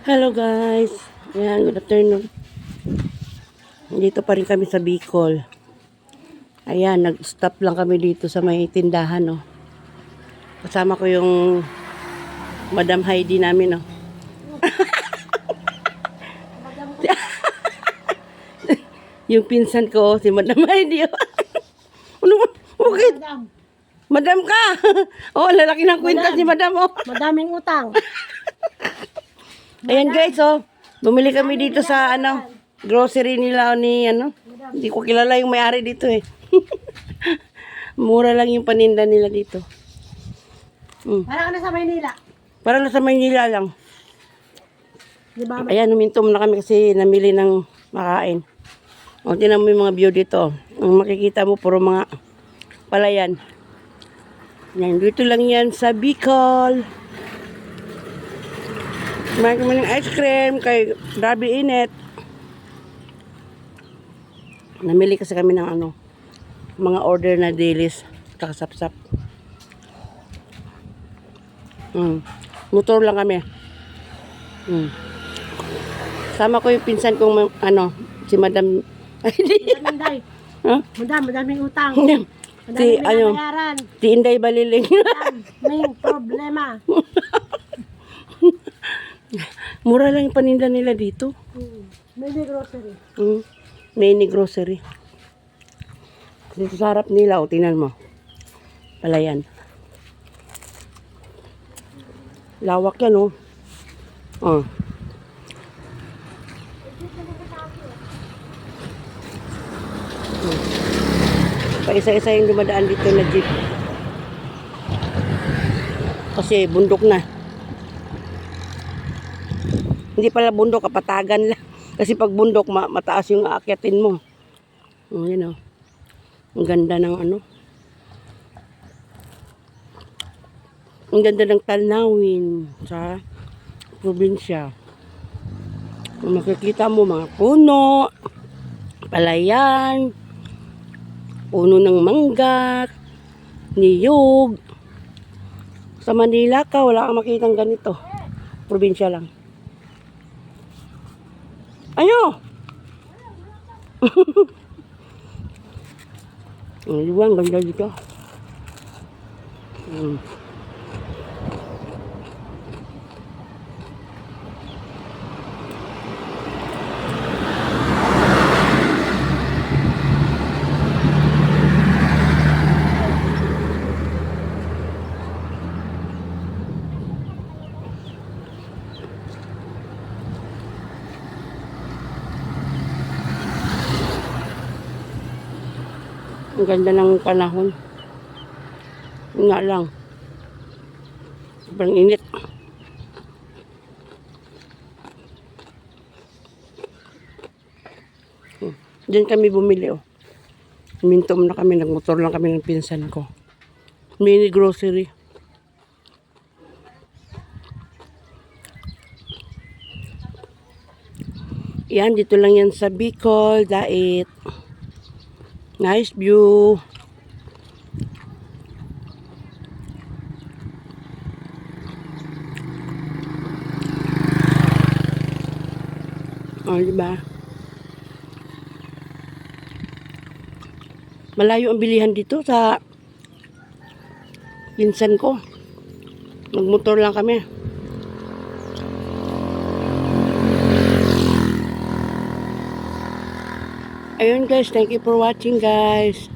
Hello guys. Ayan, good afternoon. Dito pa rin kami sa Bicol. Ayan, nag-stop lang kami dito sa may tindahan, no. Kasama ko yung Madam Heidi namin, no. yung pinsan ko, si Madam Heidi. oh. ano ba? Bakit? Madam, Madam ka! oh, lalaki ng kwenta si Madam, oh. madaming utang. Ayan guys, oh. Bumili kami dito sa ano, grocery nila ni ano. Hindi ko kilala yung may-ari dito eh. Mura lang yung paninda nila dito. Mm. Para ka na sa Maynila. Para na sa Maynila lang. Di ba? Ayan, umintom na kami kasi namili ng makain. O, tinan mo yung mga view dito. Ang makikita mo, puro mga palayan. Yan, dito lang yan sa Bicol. Kumain kami ng ice cream kay grabe init. Namili kasi kami ng ano, mga order na dailies, kakasapsap. Mm. Motor lang kami. Mm. Sama ko yung pinsan kong ano, si Madam ay. Madaming day. Huh? Madam, madaming utang. si Madaming ano, binabayaran. si Inday Baliling. Madam, may problema. Mura lang yung paninda nila dito. Hmm. May grocery. Mm. Mini grocery. Dito sa harap nila, o tingnan mo. Palayan. Lawak yan, oh. Oh. Pa isa-isa yung dumadaan dito na jeep. Kasi bundok na. Hindi pala bundok, kapatagan lang. Kasi pag bundok, ma- mataas yung aakyatin mo. Oh, yun oh. Ang ganda ng ano. Ang ganda ng tanawin sa probinsya. Makikita mo mga puno, palayan, puno ng mangga, niyog. Sa Manila ka, wala kang makitang ganito. Probinsya lang. Ayo! Ang liwang, ganda dito. Mm. Ang ganda ng panahon. Nga lang. Sobrang init. Hmm. Diyan kami bumili oh. Mintom na kami, nagmotor lang kami ng pinsan ko. Mini grocery. Yan, dito lang yan sa Bicol, Dait. Nice view. Oh, di ba? Malayo ang bilihan dito sa pinsan ko. Magmotor lang kami. Ayun guys, thank you for watching guys.